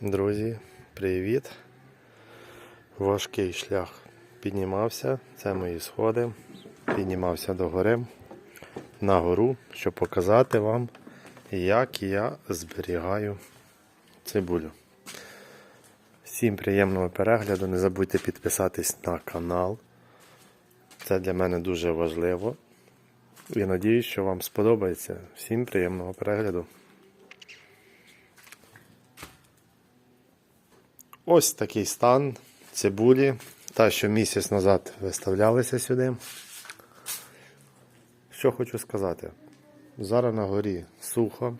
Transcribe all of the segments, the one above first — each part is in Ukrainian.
Друзі, привіт! Важкий шлях піднімався, це мої сходи. Піднімався до гори на гору, щоб показати вам, як я зберігаю цибулю. Всім приємного перегляду. Не забудьте підписатись на канал. Це для мене дуже важливо. І надіюсь, що вам сподобається. Всім приємного перегляду. Ось такий стан цибулі. Та, що місяць назад виставлялися сюди. Що хочу сказати. Зараз на горі сухо.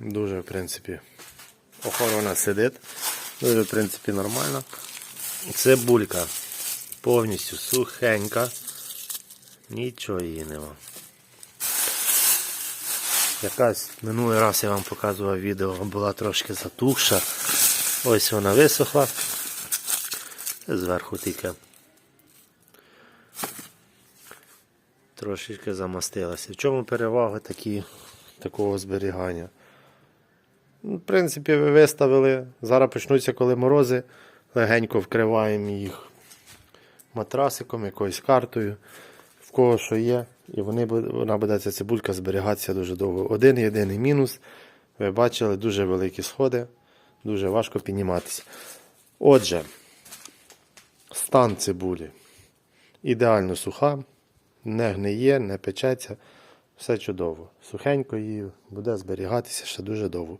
Дуже, в принципі, охорона сидить. Дуже, в принципі, нормально. Цибулька повністю сухенька. Нічого її нема. Якась минулий раз я вам показував відео, була трошки затухша. Ось вона висохла. Зверху тільки трошечки замастилася. В чому перевага такі, такого зберігання? Ну, В принципі, ви виставили. Зараз почнуться, коли морози. Легенько вкриваємо їх матрасиком, якоюсь картою, в кого що є, і вони, вона буде ця цибулька зберігатися дуже довго. Один єдиний мінус. Ви бачили дуже великі сходи, дуже важко підніматися. Отже, стан цибулі ідеально суха, не гниє, не печеться, все чудово. Сухенько її буде зберігатися ще дуже довго.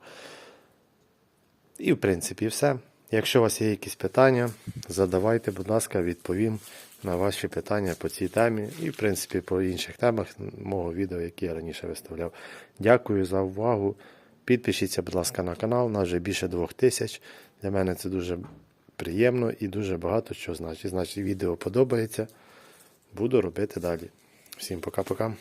І в принципі все. Якщо у вас є якісь питання, задавайте, будь ласка, відповім на ваші питання по цій темі і, в принципі, по інших темах мого відео, які я раніше виставляв. Дякую за увагу. Підпишіться, будь ласка, на канал. Нас вже більше двох тисяч. Для мене це дуже приємно і дуже багато що значить. Значить, відео подобається. Буду робити далі. Всім пока-пока.